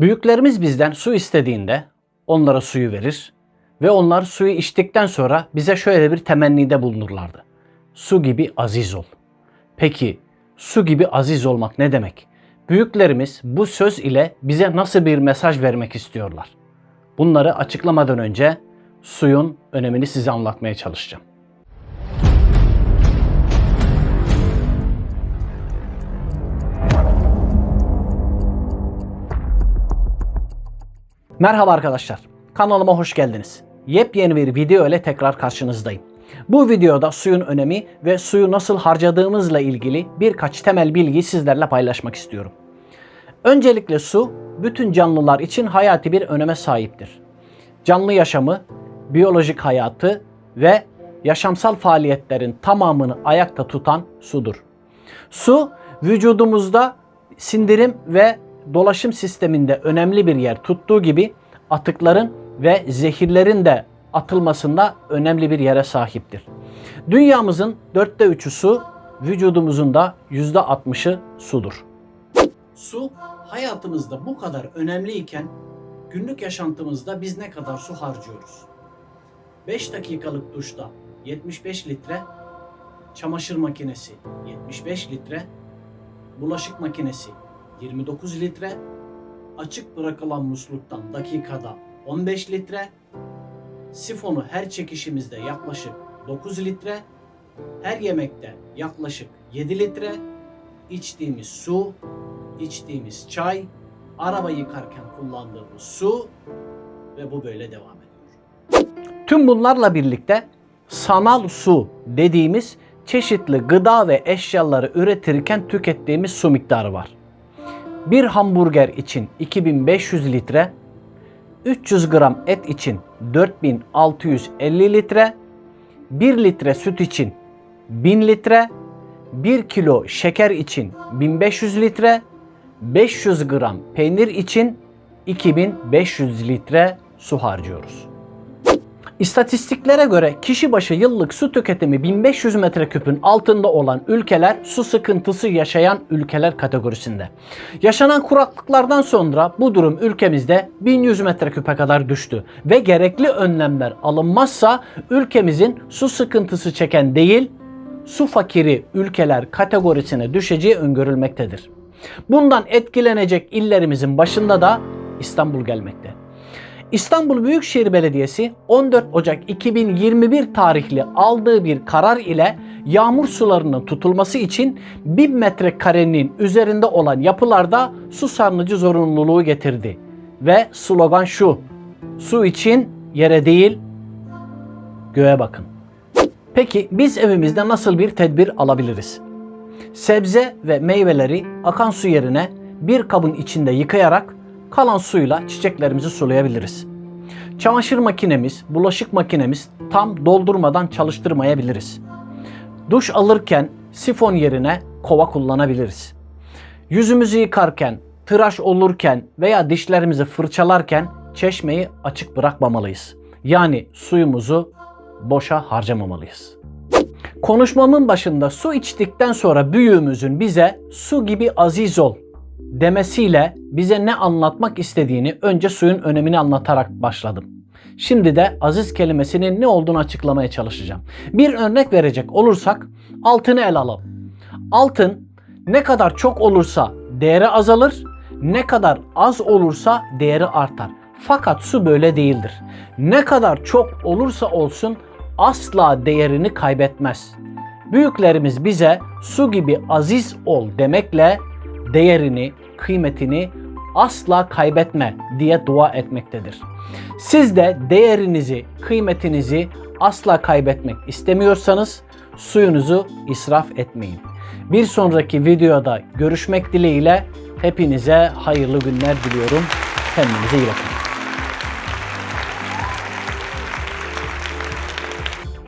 Büyüklerimiz bizden su istediğinde onlara suyu verir ve onlar suyu içtikten sonra bize şöyle bir temennide bulunurlardı. Su gibi aziz ol. Peki su gibi aziz olmak ne demek? Büyüklerimiz bu söz ile bize nasıl bir mesaj vermek istiyorlar? Bunları açıklamadan önce suyun önemini size anlatmaya çalışacağım. Merhaba arkadaşlar. Kanalıma hoş geldiniz. Yepyeni bir video ile tekrar karşınızdayım. Bu videoda suyun önemi ve suyu nasıl harcadığımızla ilgili birkaç temel bilgiyi sizlerle paylaşmak istiyorum. Öncelikle su bütün canlılar için hayati bir öneme sahiptir. Canlı yaşamı, biyolojik hayatı ve yaşamsal faaliyetlerin tamamını ayakta tutan sudur. Su vücudumuzda sindirim ve dolaşım sisteminde önemli bir yer tuttuğu gibi atıkların ve zehirlerin de atılmasında önemli bir yere sahiptir. Dünyamızın dörtte üçü su, vücudumuzun da yüzde altmışı sudur. Su hayatımızda bu kadar önemliyken günlük yaşantımızda biz ne kadar su harcıyoruz? 5 dakikalık duşta 75 litre, çamaşır makinesi 75 litre, bulaşık makinesi 29 litre, açık bırakılan musluktan dakikada 15 litre, sifonu her çekişimizde yaklaşık 9 litre, her yemekte yaklaşık 7 litre, içtiğimiz su, içtiğimiz çay, araba yıkarken kullandığımız su ve bu böyle devam ediyor. Tüm bunlarla birlikte sanal su dediğimiz çeşitli gıda ve eşyaları üretirken tükettiğimiz su miktarı var. Bir hamburger için 2500 litre, 300 gram et için 4650 litre, 1 litre süt için 1000 litre, 1 kilo şeker için 1500 litre, 500 gram peynir için 2500 litre su harcıyoruz. İstatistiklere göre kişi başı yıllık su tüketimi 1500 metreküpün altında olan ülkeler su sıkıntısı yaşayan ülkeler kategorisinde. Yaşanan kuraklıklardan sonra bu durum ülkemizde 1100 metreküpe kadar düştü ve gerekli önlemler alınmazsa ülkemizin su sıkıntısı çeken değil, su fakiri ülkeler kategorisine düşeceği öngörülmektedir. Bundan etkilenecek illerimizin başında da İstanbul gelmekte. İstanbul Büyükşehir Belediyesi 14 Ocak 2021 tarihli aldığı bir karar ile yağmur sularının tutulması için 1000 metrekarenin üzerinde olan yapılarda su sarnıcı zorunluluğu getirdi. Ve slogan şu: Su için yere değil göğe bakın. Peki biz evimizde nasıl bir tedbir alabiliriz? Sebze ve meyveleri akan su yerine bir kabın içinde yıkayarak kalan suyla çiçeklerimizi sulayabiliriz. Çamaşır makinemiz, bulaşık makinemiz tam doldurmadan çalıştırmayabiliriz. Duş alırken sifon yerine kova kullanabiliriz. Yüzümüzü yıkarken, tıraş olurken veya dişlerimizi fırçalarken çeşmeyi açık bırakmamalıyız. Yani suyumuzu boşa harcamamalıyız. Konuşmamın başında su içtikten sonra büyüğümüzün bize su gibi aziz ol demesiyle bize ne anlatmak istediğini önce suyun önemini anlatarak başladım. Şimdi de aziz kelimesinin ne olduğunu açıklamaya çalışacağım. Bir örnek verecek olursak altını ele alalım. Altın ne kadar çok olursa değeri azalır, ne kadar az olursa değeri artar. Fakat su böyle değildir. Ne kadar çok olursa olsun asla değerini kaybetmez. Büyüklerimiz bize su gibi aziz ol demekle değerini, kıymetini asla kaybetme diye dua etmektedir. Siz de değerinizi, kıymetinizi asla kaybetmek istemiyorsanız suyunuzu israf etmeyin. Bir sonraki videoda görüşmek dileğiyle hepinize hayırlı günler diliyorum. Kendinize iyi bakın.